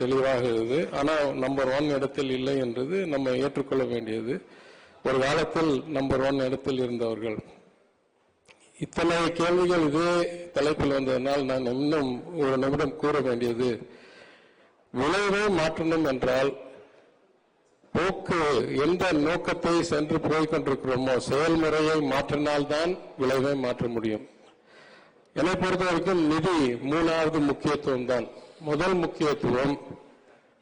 தெளிவாக இருக்குது ஆனால் நம்பர் ஒன் இடத்தில் இல்லை என்றது நம்ம ஏற்றுக்கொள்ள வேண்டியது. ஒரு காலத்தில் நம்பர் ஒன் இடத்தில் இருந்தவர்கள். இத்தனை கேள்விகள் இதே தலைப்பில் வந்ததனால் நான் இன்னும் ஒரு நிமிடம் கூற வேண்டியது. விளைவை மாற்றணும் என்றால் போக்கு எந்த நோக்கத்தை சென்று போய் கொண்டிருக்கிறோமோ செயல்முறையை மாற்றினால்தான் விளைவை மாற்ற முடியும். என்னை பொறுத்த வரைக்கும் நிதி மூணாவது முக்கியத்துவம் தான் முதல் முக்கியத்துவம்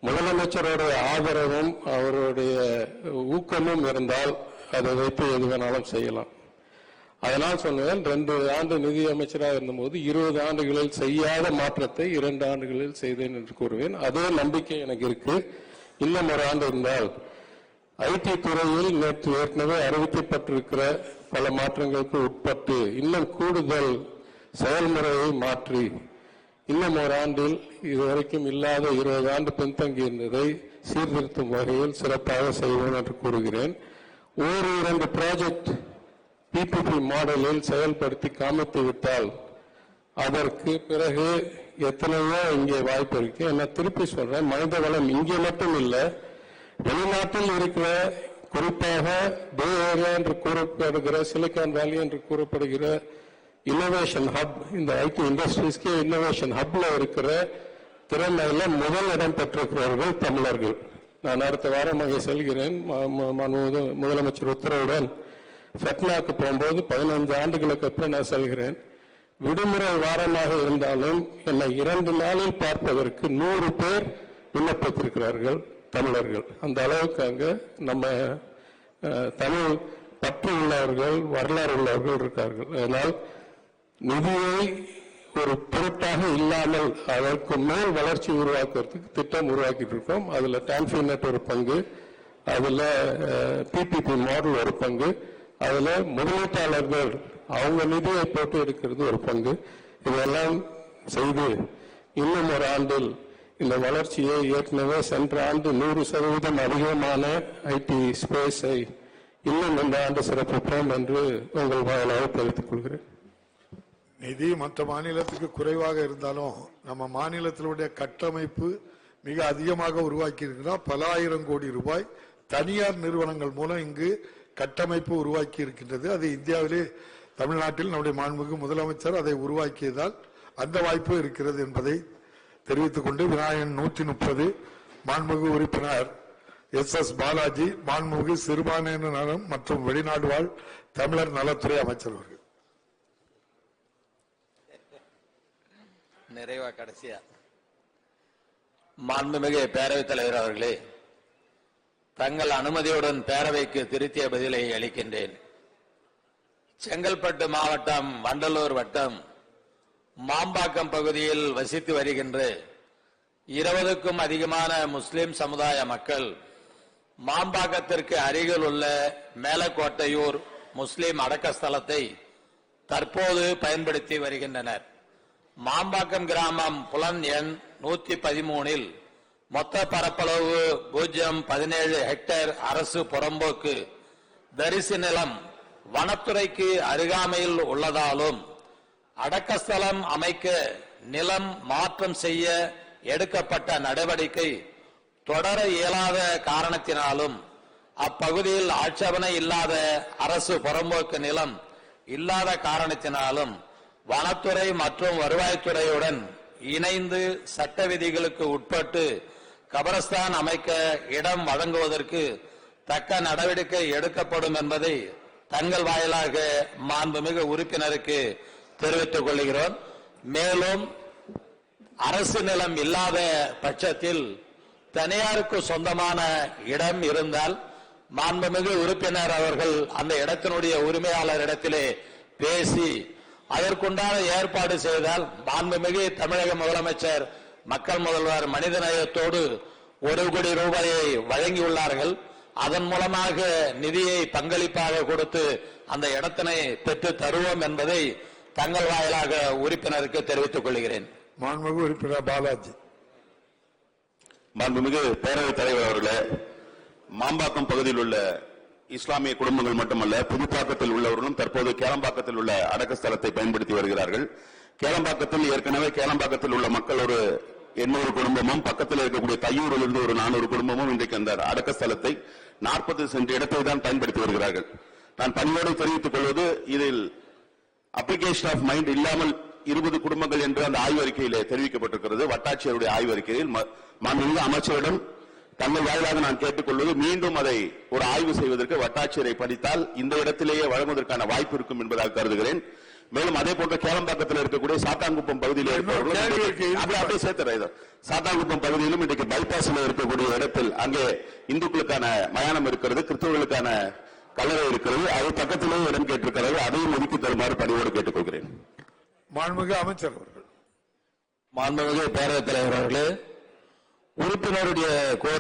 முதலமைச்சருடைய ஆதரவும் அவருடைய ஊக்கமும் இருந்தால் அதை வைத்து எது வேணாலும் செய்யலாம். அதனால் சொன்னேன் ரெண்டு ஆண்டு நிதி அமைச்சராக இருந்தபோது இருபது ஆண்டுகளில் செய்யாத மாற்றத்தை இரண்டு ஆண்டுகளில் செய்தேன் என்று கூறுவேன். அதே நம்பிக்கை எனக்கு இருக்கு. இன்னும் ஒரு ஆண்டு இருந்தால் ஐடி துறையில் நேற்று ஏற்கனவே அறிவிக்கப்பட்டிருக்கிற பல மாற்றங்களுக்கு உட்பட்டு இன்னும் கூடுதல் செயல்முறையை மாற்றி இன்னும் ஒரு ஆண்டில் இதுவரைக்கும் இல்லாத இருபது ஆண்டு பின்தங்கி இருந்ததை சீர்திருத்தும் வகையில் சிறப்பாக செய்வோம் என்று கூறுகிறேன். ஒரு இரண்டு ப்ராஜெக்ட் பிபிபி மாடலில் செயல்படுத்தி காமித்து விட்டால் அதற்கு பிறகு எத்தனையோ இங்கே வாய்ப்பு இருக்கு. நான் திருப்பி சொல்றேன் மனித வளம் இங்கே மட்டும் இல்லை வெளிநாட்டில் இருக்கிற குறிப்பாக பே ஏரியா என்று கூறப்படுகிற சிலிக்கான் வேலி என்று கூறப்படுகிற இன்னோவேஷன் ஹப் இந்த ஐடி இண்டஸ்ட்ரீஸ்க்கு இன்னோவேஷன் ஹப்ல இருக்கிற திறமையில முதல் இடம் பெற்றிருக்கிறவர்கள் தமிழர்கள். நான் அடுத்த வாரம் அங்கே செல்கிறேன். ம- முதலமைச்சர் உத்தரவுடன் ஃபெட்னாக்கு போகும்போது பதினைந்து ஆண்டுகளுக்கு அப்புறம் நான் செல்கிறேன். விடுமுறை வாரமாக இருந்தாலும் என்னை இரண்டு நாளில் பார்ப்பதற்கு நூறு பேர் விண்ணப்பித்திருக்கிறார்கள் தமிழர்கள். அந்த அளவுக்கு அங்கே நம்ம தமிழ் பற்று உள்ளவர்கள் வரலாறு உள்ளவர்கள் இருக்கார்கள். அதனால் நிதியை ஒரு பொருட்டாக இல்லாமல் அதற்கு மேல் வளர்ச்சி உருவாக்குறதுக்கு திட்டம் உருவாக்கிட்டு இருக்கோம். அதுல டான்ஃபினட் ஒரு பங்கு அதுல பிபிபி மாடல் ஒரு பங்கு அதுல முதலீட்டாளர்கள் அவங்க நிதியை போட்டு எடுக்கிறது ஒரு பங்கு. இதெல்லாம் செய்து இன்னும் ஒரு ஆண்டில் இந்த வளர்ச்சியை ஏற்கனவே சென்ற ஆண்டு நூறு சதவீதம் அதிகமான ஐடி ஸ்பேஸை இன்னும் இந்த ஆண்டு சிறப்பிப்போம் என்று உங்கள் வாயிலாக தெரிவித்துக் கொள்கிறேன். நிதி மற்ற மாநிலத்துக்கு குறைவாக இருந்தாலும் நம்ம மாநிலத்தினுடைய கட்டமைப்பு மிக அதிகமாக உருவாக்கி இருக்கிறோம் பல ஆயிரம் கோடி ரூபாய் தனியார் நிறுவனங்கள் மூலம் இங்கு கட்டமைப்பு உருவாக்கி இருக்கின்றது அது இந்தியாவிலே தமிழ்நாட்டில் நம்முடைய மாண்புமிகு முதலமைச்சர் அதை உருவாக்கியதால் அந்த வாய்ப்பு இருக்கிறது என்பதை தெரிவித்துக் கொண்டு விநாயகன் நூற்றி முப்பது மாண்புமிகு உறுப்பினர் எஸ் எஸ் பாலாஜி மாண்புமிகு சிறுபான்மையினர் நலம் மற்றும் வெளிநாடு வாழ் தமிழர் நலத்துறை அமைச்சர் அவர்கள். நிறைவா கடைசியா. மாண்புமிகு பேரவைத் தலைவர் அவர்களே தங்கள் அனுமதியுடன் பேரவைக்கு திருத்திய பதிலை அளிக்கின்றேன். செங்கல்பட்டு மாவட்டம் வண்டலூர் வட்டம் மாம்பாக்கம் பகுதியில் வசித்து வருகின்ற இருபதுக்கும் அதிகமான முஸ்லிம் சமுதாய மக்கள் மாம்பாக்கத்திற்கு அருகில் உள்ள மேலக்கோட்டையூர் முஸ்லிம் அடக்கஸ்தலத்தை தற்போது பயன்படுத்தி வருகின்றனர். மாம்பாக்கம் கிராமம் புலன் எண் நூத்தி பதிமூனில் மொத்த பரப்பளவு பூஜ்ஜியம் பதினேழு ஹெக்டேர் அரசு புறம்போக்கு தரிசு நிலம் வனத்துறைக்கு அருகாமையில் உள்ளதாலும் அடக்கஸ்தலம் அமைக்க நிலம் மாற்றம் செய்ய எடுக்கப்பட்ட நடவடிக்கை தொடர இயலாத காரணத்தினாலும் அப்பகுதியில் ஆட்சேபனை இல்லாத அரசு புறம்போக்கு நிலம் இல்லாத காரணத்தினாலும் வனத்துறை மற்றும் வருவாய்த்துறையுடன் இணைந்து சட்ட விதிகளுக்கு உட்பட்டு கபரஸ்தான் அமைக்க இடம் வழங்குவதற்கு தக்க நடவடிக்கை எடுக்கப்படும் என்பதை தங்கள் வாயிலாக மாண்புமிகு உறுப்பினருக்கு தெரிவித்துக் கொள்கிறோம். மேலும் அரசு நிலம் இல்லாத பட்சத்தில் தனியாருக்கு சொந்தமான இடம் இருந்தால் மாண்புமிகு உறுப்பினர் அவர்கள் அந்த இடத்தினுடைய உரிமையாளர் இடத்திலே பேசி அதற்குண்டான ஏற்பாடு செய்தால் மாண்புமிகு தமிழக முதலமைச்சர் மக்கள் முதல்வர் மனிதநேயத்தோடு ஒரு கோடி ரூபாயை வழங்கியுள்ளார்கள். அதன் மூலமாக நிதியை பங்களிப்பாக கொடுத்து அந்த இடத்தினை பெற்று தருவோம் என்பதை தங்கள் வாயிலாக உறுப்பினருக்கு தெரிவித்துக் கொள்கிறேன். மாண்புமிகு உறுப்பினர் பாலாஜி. மாண்புமிகு பேரவைத் தலைவர் அவர்களே மாம்பாக்கம் பகுதியில் உள்ள இஸ்லாமிய குடும்பங்கள் மட்டுமல்ல புதுப்பாக்கத்தில் உள்ளவர்களும் தற்போது கேளம்பாக்கத்தில் உள்ள அடக்க ஸ்தலத்தை பயன்படுத்தி வருகிறார்கள். கேளம்பாக்கத்தில் ஏற்கனவே கேளம்பாக்கத்தில் உள்ள மக்கள் ஒரு எண்ணூறு குடும்பமும் பக்கத்தில் இருக்கக்கூடிய தையூரில் இருந்து ஒரு நானூறு குடும்பமும் இன்றைக்கு அந்த அடக்க ஸ்தலத்தை நாற்பது சென்ற இடத்தை தான் பயன்படுத்தி வருகிறார்கள். நான் பணியோடு தெரிவித்துக் கொள்வது இதில் அப்ளிகேஷன் ஆஃப் மைண்ட் இல்லாமல் இருபது குடும்பங்கள் என்று அந்த ஆய்வறிக்கையிலே தெரிவிக்கப்பட்டிருக்கிறது. வட்டாட்சியருடைய ஆய்வறிக்கையில் மாநில அமைச்சரிடம் தங்கள் வாயிலாக நான் கேட்டுக்கொள்வது மீண்டும் அதை ஒரு ஆய்வு செய்வதற்கு வட்டாட்சியரை படித்தால் இந்த இடத்திலேயே வழங்குவதற்கான வாய்ப்பு இருக்கும் என்பதாக கருதுகிறேன். மேலும் அதே போன்ற கேளம்பாக்கத்தில் இருக்கக்கூடிய சாத்தான்குப்பம் பகுதியில் அப்படியே சேர்த்துறேன். சாத்தான்குப்பம் பகுதியிலும் இன்றைக்கு பைபாஸ்ல இருக்கக்கூடிய இடத்தில் அங்கே இந்துக்களுக்கான மயானம் இருக்கிறது கிறிஸ்தவர்களுக்கான கல்லறை இருக்கிறது. அது பக்கத்திலே இடம் கேட்டிருக்கிறது. அதையும் ஒதுக்கி தருமாறு பணியோடு கேட்டுக்கொள்கிறேன். மாண்புமிகு அமைச்சர் அவர்கள். மாண்புமிகு பேரவைத் தலைவர் அவர்களே உறுப்பினருடைய கோரிக்கை